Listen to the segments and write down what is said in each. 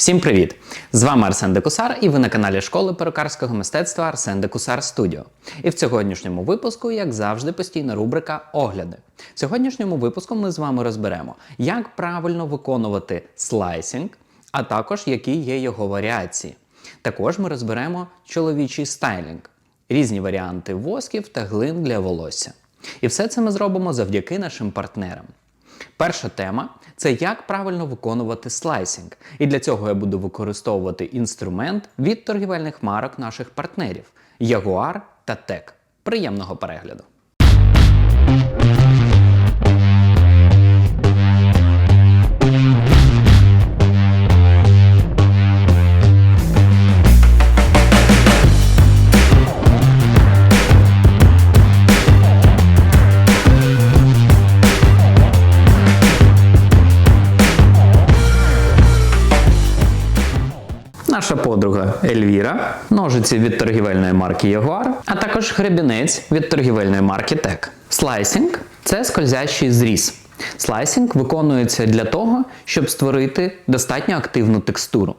Всім привіт! З вами Арсен Декусар, і ви на каналі школи перукарського мистецтва Арсен Декусар Студіо. І в сьогоднішньому випуску, як завжди, постійна рубрика Огляди. В сьогоднішньому випуску ми з вами розберемо, як правильно виконувати слайсінг, а також які є його варіації. Також ми розберемо чоловічий стайлінг, різні варіанти восків та глин для волосся. І все це ми зробимо завдяки нашим партнерам. Перша тема це як правильно виконувати слайсінг. І для цього я буду використовувати інструмент від торгівельних марок наших партнерів Jaguar та TEC. Приємного перегляду! Наша подруга Ельвіра, ножиці від торгівельної марки Jaguar, а також гребінець від торгівельної марки TEC. Слайсінг це скользящий зріз. Слайсінг виконується для того, щоб створити достатньо активну текстуру.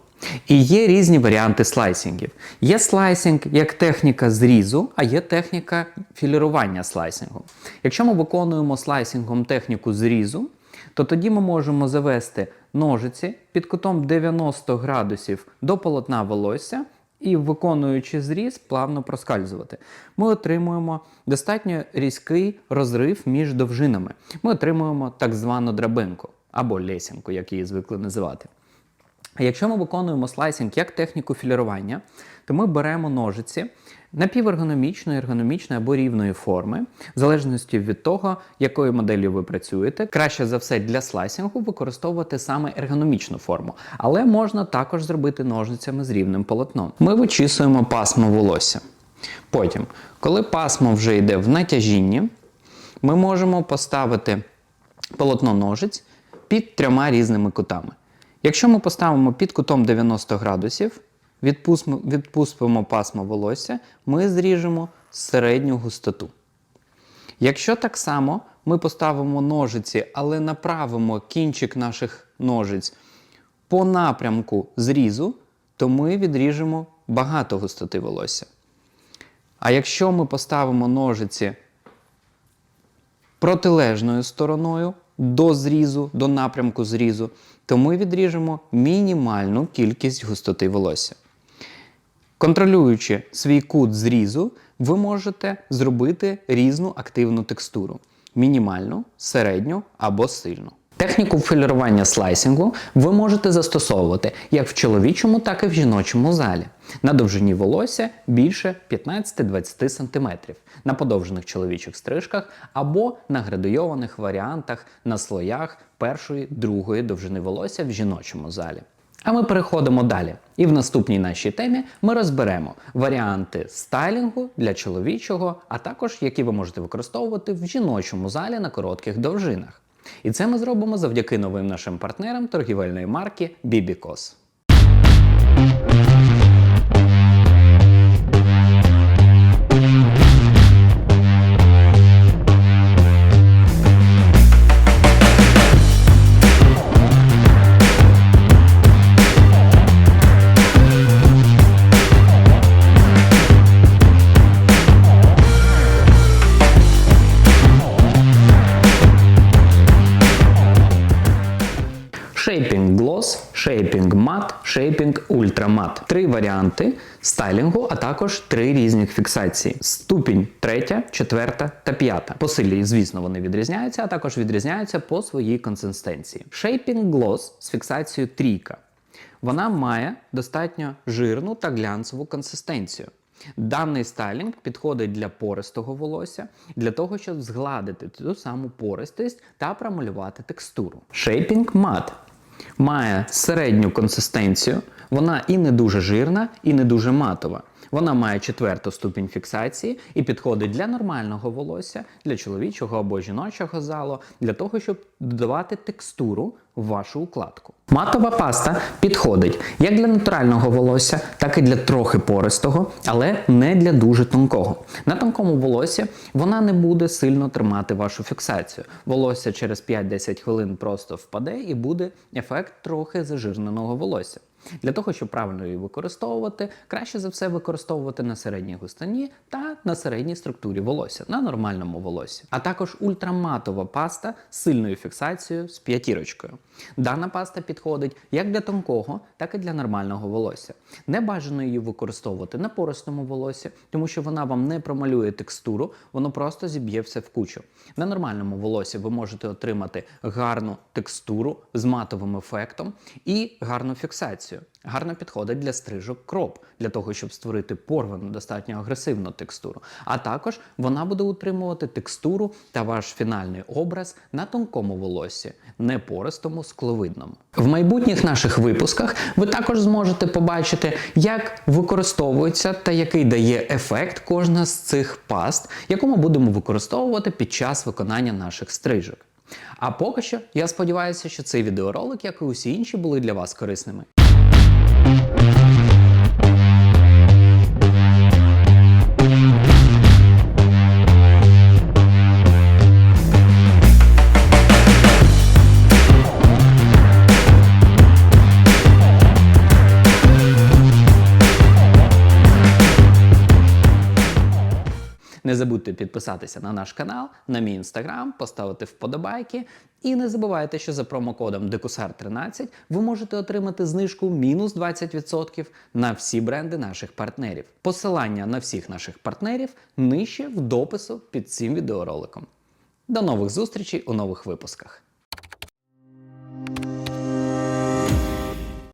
І є різні варіанти слайсінгів. Є слайсінг як техніка зрізу, а є техніка філірування слайсінгу. Якщо ми виконуємо слайсінгом техніку зрізу, то тоді ми можемо завести ножиці під кутом 90 градусів до полотна волосся і, виконуючи зріз, плавно проскальзувати. Ми отримуємо достатньо різкий розрив між довжинами. Ми отримуємо так звану драбинку або лесінку, як її звикли називати. Якщо ми виконуємо слайсінг як техніку філірування, то ми беремо ножиці напівергономічної, ергономічної або рівної форми, в залежності від того, якою моделлю ви працюєте. Краще за все для слайсінгу використовувати саме ергономічну форму, але можна також зробити ножницями з рівним полотном. Ми вичісуємо пасмо волосся. Потім, коли пасмо вже йде в натяжінні, ми можемо поставити полотно ножиць під трьома різними кутами. Якщо ми поставимо під кутом 90 градусів, відпустимо, пасмо волосся, ми зріжемо середню густоту. Якщо так само ми поставимо ножиці, але направимо кінчик наших ножиць по напрямку зрізу, то ми відріжемо багато густоти волосся. А якщо ми поставимо ножиці протилежною стороною до зрізу, до напрямку зрізу, то ми відріжемо мінімальну кількість густоти волосся. Контролюючи свій кут зрізу, ви можете зробити різну активну текстуру: мінімальну, середню або сильну. Техніку філірування слайсингу ви можете застосовувати як в чоловічому, так і в жіночому залі. На довжині волосся більше 15-20 см, на подовжених чоловічих стрижках або на градуйованих варіантах на слоях першої, другої довжини волосся в жіночому залі. А ми переходимо далі. І в наступній нашій темі ми розберемо варіанти стайлінгу для чоловічого, а також які ви можете використовувати в жіночому залі на коротких довжинах. І це ми зробимо завдяки новим нашим партнерам торгівельної марки Bibicos. Shaping Matte, Shaping Ultra Matte. Три варіанти стайлінгу, а також три різних фіксації. Ступінь третя, четверта та п'ята. По силі, звісно, вони відрізняються, а також відрізняються по своїй консистенції. Shaping Gloss з фіксацією трійка. Вона має достатньо жирну та глянцеву консистенцію. Даний стайлінг підходить для пористого волосся, для того, щоб згладити ту саму пористість та промалювати текстуру. Shaping Matte має середню консистенцію, вона і не дуже жирна, і не дуже матова. Вона має четверту ступінь фіксації і підходить для нормального волосся, для чоловічого або жіночого залу, для того, щоб додавати текстуру в вашу укладку. Матова паста підходить як для натурального волосся, так і для трохи пористого, але не для дуже тонкого. На тонкому волосі вона не буде сильно тримати вашу фіксацію. Волосся через 5-10 хвилин просто впаде і буде ефект трохи зажирненого волосся. Для того, щоб правильно її використовувати, краще за все використовувати на середній густині та на середній структурі волосся, на нормальному волосі. А також ультраматова паста з сильною фіксацією з п'ятірочкою. Дана паста підходить як для тонкого, так і для нормального волосся. Не бажано її використовувати на пористому волосі, тому що вона вам не промалює текстуру, воно просто зіб'є все в кучу. На нормальному волосі ви можете отримати гарну текстуру з матовим ефектом і гарну фіксацію. Гарно підходить для стрижок кроп, для того, щоб створити порвану, достатньо агресивну текстуру. А також вона буде утримувати текстуру та ваш фінальний образ на тонкому волосі, не пористому, скловидному. В майбутніх наших випусках ви також зможете побачити, як використовується та який дає ефект кожна з цих паст, яку ми будемо використовувати під час виконання наших стрижок. А поки що я сподіваюся, що цей відеоролик, як і усі інші, були для вас корисними. Не забудьте підписатися на наш канал, на мій інстаграм, поставити вподобайки. І не забувайте, що за промокодом DECUSAR13 ви можете отримати знижку мінус 20% на всі бренди наших партнерів. Посилання на всіх наших партнерів нижче в допису під цим відеороликом. До нових зустрічей у нових випусках.